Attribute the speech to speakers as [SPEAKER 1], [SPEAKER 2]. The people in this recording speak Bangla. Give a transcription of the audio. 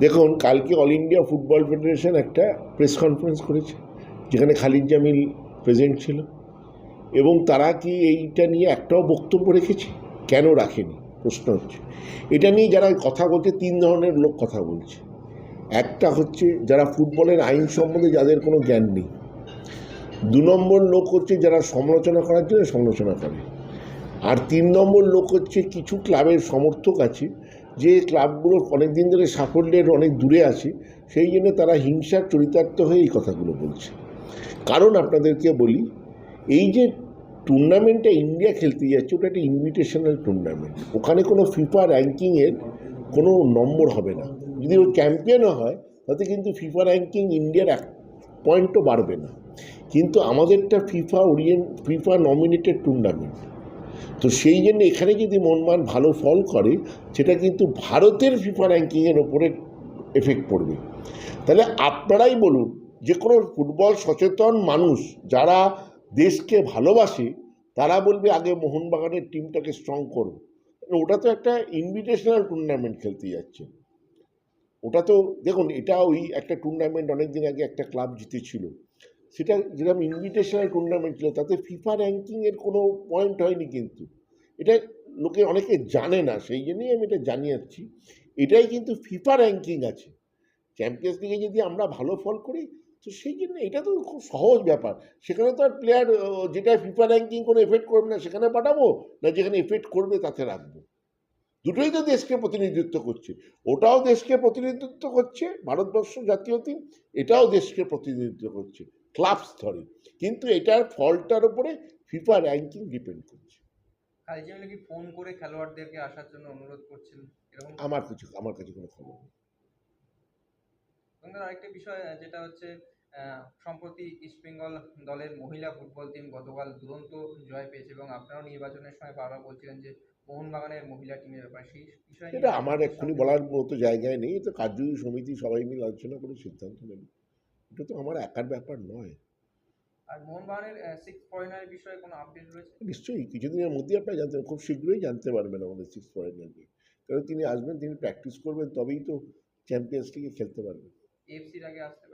[SPEAKER 1] দেখুন, কালকে অল ইন্ডিয়া ফুটবল ফেডারেশন একটা প্রেস কনফারেন্স করেছে, যেখানে খালিদ জামিল প্রেজেন্ট ছিল। এবং তারা কি এইটা নিয়ে একটাও বক্তব্য রেখেছে? কেন রাখেনি? প্রশ্ন হচ্ছে। এটা নিয়ে যারা কথা বলছে, তিন ধরনের লোক কথা বলছে। একটা হচ্ছে, যারা ফুটবলের আইন সম্বন্ধে যাদের কোনো জ্ঞান নেই। দু নম্বর লোক হচ্ছে, যারা সমালোচনা করার জন্য সমালোচনা করে। আর তিন নম্বর লোক হচ্ছে কিছু ক্লাবের সমর্থক আছে, যে ক্লাবগুলো অনেক দিন ধরে সাফল্যের অনেক দূরে আছে, সেই জন্য তারা হিংসার চরিতার্থ হয়ে এই কথাগুলো বলছে। কারণ আপনাদেরকে বলি, এই যে টুর্নামেন্টটা ইন্ডিয়া খেলতে যাচ্ছে, ওটা একটা ইনভিটেশনাল টুর্নামেন্ট ওখানে কোনো ফিফা র্যাঙ্কিংয়ের কোনো নম্বর হবে না। যদি ও চ্যাম্পিয়নও হয়, তাতে কিন্তু ফিফা র্যাঙ্কিং ইন্ডিয়ার এক পয়েন্টও বাড়বে না। কিন্তু আমাদেরটা FIFA oriented FIFA nominated tournament তো সেই জন্য এখানে যদি মনমান ভালো ফল করে, সেটা কিন্তু ভারতের ফিফা র্যাঙ্কিংয়ের ওপরে এফেক্ট পড়বে। তাহলে আপনারাই বলুন, যে কোনো ফুটবল সচেতন মানুষ যারা দেশকে ভালোবাসে, তারা বলবে আগে মোহনবাগানের টিমটাকে স্ট্রং করো। ওটা তো একটা ইনভিটেশনাল টুর্নামেন্ট খেলতে যাচ্ছে। ওটা তো, দেখুন, এটা ওই একটা টুর্নামেন্ট অনেক দিন আগে একটা ক্লাব জিতেছিল। সেটা যেরকম ইনভিটেশনাল টুর্নামেন্ট ছিল, তাতে ফিফা র্যাঙ্কিংয়ের কোনো পয়েন্ট হয়নি কিন্তু। এটা লোকে অনেকে জানে না, সেই জন্যই আমি এটা জানিয়েছি। এটাই কিন্তু ফিফা র্যাঙ্কিং আছে। চ্যাম্পিয়ন্স লিগে যদি আমরা ভালো ফল করি, তো সেই জন্য এটা তো খুব সহজ ব্যাপার। সেখানে তো আর প্লেয়ার যেটা ফিফা র্যাঙ্কিং কোনো এফেক্ট করবে না, সেখানে পাঠাবো? না যেখানে এফেক্ট করবে, তাতে রাখব? দুটোই তো দেশকে প্রতিনিধিত্ব করছে। ওটাও দেশকে প্রতিনিধিত্ব করছে, ভারতবর্ষ জাতীয় টিম এটাও দেশকে প্রতিনিধিত্ব করছে। ক্লাব স্তরে কিন্তু এটার ফলটার উপরে ফিফা র্যাঙ্কিং ডিপেন্ড করছে।
[SPEAKER 2] কি ফোন করে খেলোয়াড়দেরকে আসার জন্য অনুরোধ করছেন?
[SPEAKER 1] আমার কিছু আমার কাছে কোনো খবর নেই।
[SPEAKER 2] আরেকটা বিষয় যেটা হচ্ছে সম্প্রতি ইস্টবেঙ্গল দলের মহিলা ফুটবল টিম গতকাল দুরন্ত জয় পেয়েছে এবং আপনারাও নির্বাচনের সময় বারবার বলছিলেন যে মোহনবাগানের মহিলা টিমের ব্যাপারে। সেই বিষয়ে
[SPEAKER 1] এটা আমার এক্ষুনি বলার মতো জায়গায় নেই। তো কার্যকরী সমিতি সবাই মিলে আলোচনা করে সিদ্ধান্ত নেবে। এটা তো আমার একার ব্যাপার নয়।
[SPEAKER 2] আর মোহনবাগানের সিক্স বিষয়ে কোনো আপডেট রয়েছে?
[SPEAKER 1] নিশ্চয়ই কিছুদিনের মধ্যেই আপনারা জানতে খুব শীঘ্রই জানতে পারবেন আমাদের সিক্স ফরেনার নিয়ে কারণ তিনি আসবেন তিনি প্র্যাকটিস করবেন তবেই তো চ্যাম্পিয়ন্স লিগে খেলতে পারবেন।
[SPEAKER 2] এফসির আগে আসতে